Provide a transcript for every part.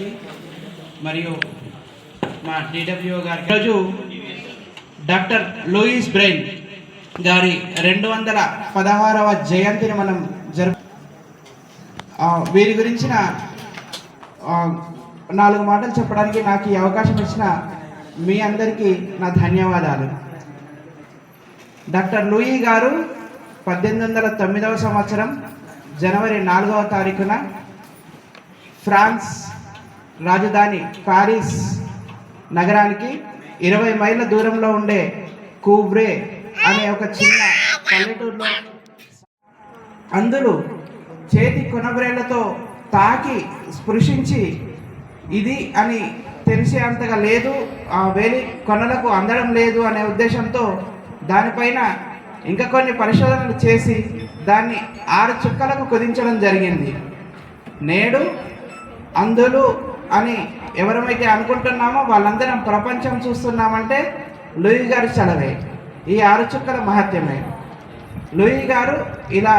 గారికి మరియు మా డిడబ్ల్యూ గారికి. ఈరోజు డాక్టర్ లూయిస్ బ్రెయిన్ గారి రెండు వందల పదహారవ జయంతిని మనం జరుపు వీరి గురించిన నాలుగు మాటలు చెప్పడానికి నాకు ఈ అవకాశం ఇచ్చిన మీ అందరికీ నా ధన్యవాదాలు. డాక్టర్ లూయి గారు పద్దెనిమిది వందల తొమ్మిదవ సంవత్సరం జనవరి నాలుగవ తారీఖున ఫ్రాన్స్ రాజధాని పారిస్ నగరానికి ఇరవై మైళ్ళ దూరంలో ఉండే కూబ్రే అనే ఒక చిన్న పల్లెటూరులో అందులో చేతి కొనబ్రేళ్ళతో తాకి స్పృశించి ఇది అని తెలిసే అంతగా లేదు ఆ వేలి కొనలకు అందడం లేదు అనే ఉద్దేశంతో దానిపైన ఇంకా కొన్ని పరిశోధనలు చేసి దాన్ని ఆరు చుక్కలకు కుదించడం జరిగింది. నేడు అందులో అని ఎవరమైతే అనుకుంటున్నామో వాళ్ళందరం ప్రపంచం చూస్తున్నామంటే లూయి గారు చలవే ఈ ఆరు చుక్కల మహత్యమే. లూయి గారు ఇలా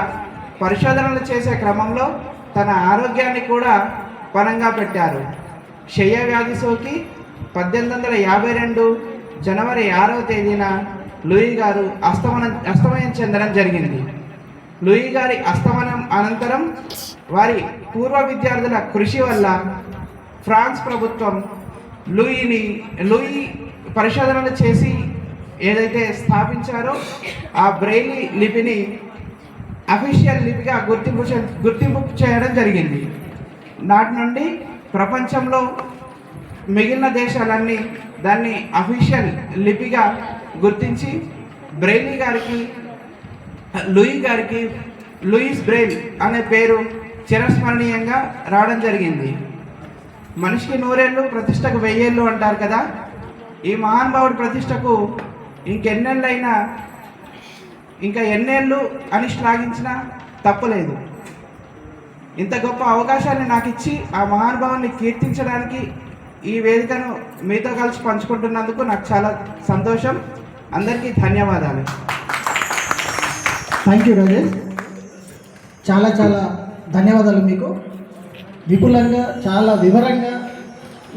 పరిశోధనలు చేసే క్రమంలో తన ఆరోగ్యాన్ని కూడా పనంగా పెట్టారు. క్షయ వ్యాధి సోకి పద్దెనిమిది వందల యాభై రెండు జనవరి ఆరవ తేదీన లూయి గారు అస్తమనం అస్తమయం చెందడం జరిగింది. లూయి గారి అస్తమనం అనంతరం వారి పూర్వ విద్యార్థుల కృషి వల్ల ఫ్రాన్స్ ప్రభుత్వం లూయిని లూయి పరిశోధనలు చేసి ఏదైతే స్థాపించారో ఆ బ్రెయిలీ లిపిని అఫీషియల్ లిపిగా గుర్తింపు గుర్తింపు చేయడం జరిగింది. నాటి నుండి ప్రపంచంలో మిగిలిన దేశాలన్నీ దాన్ని అఫీషియల్ లిపిగా గుర్తించి బ్రెయిలీ గారికి లూయి గారికి లూయిస్ బ్రెయిల్ అనే పేరు చిరస్మరణీయంగా రావడం జరిగింది. మనిషికి నూరేళ్ళు ప్రతిష్టకు వెయ్యేళ్ళు అంటారు కదా. ఈ మహానుభావుడి ప్రతిష్టకు ఇంకెన్నెళ్ళైనా ఇంకా ఎన్నేళ్ళు అని శ్లాఘించినా తప్పలేదు. ఇంత గొప్ప అవకాశాన్ని నాకు ఇచ్చి ఆ మహానుభావుని కీర్తించడానికి ఈ వేదికను మీతో కలిసి పంచుకుంటున్నందుకు నాకు చాలా సంతోషం. అందరికీ ధన్యవాదాలు. థ్యాంక్ యూ రాజేష్ చాలా చాలా ధన్యవాదాలు మీకు. విపులంగా చాలా వివరంగా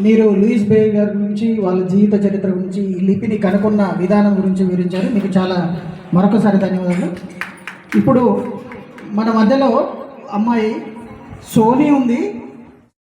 మీరు లూయిస్ బే గారి గురించి వాళ్ళ జీవిత చరిత్ర గురించి ఈ లిపిని కనుగొన్న విధానం గురించి వివరించారు. మీకు చాలా మరొకసారి ధన్యవాదాలు. ఇప్పుడు మన మధ్యలో అమ్మాయి సోనీ ఉంది.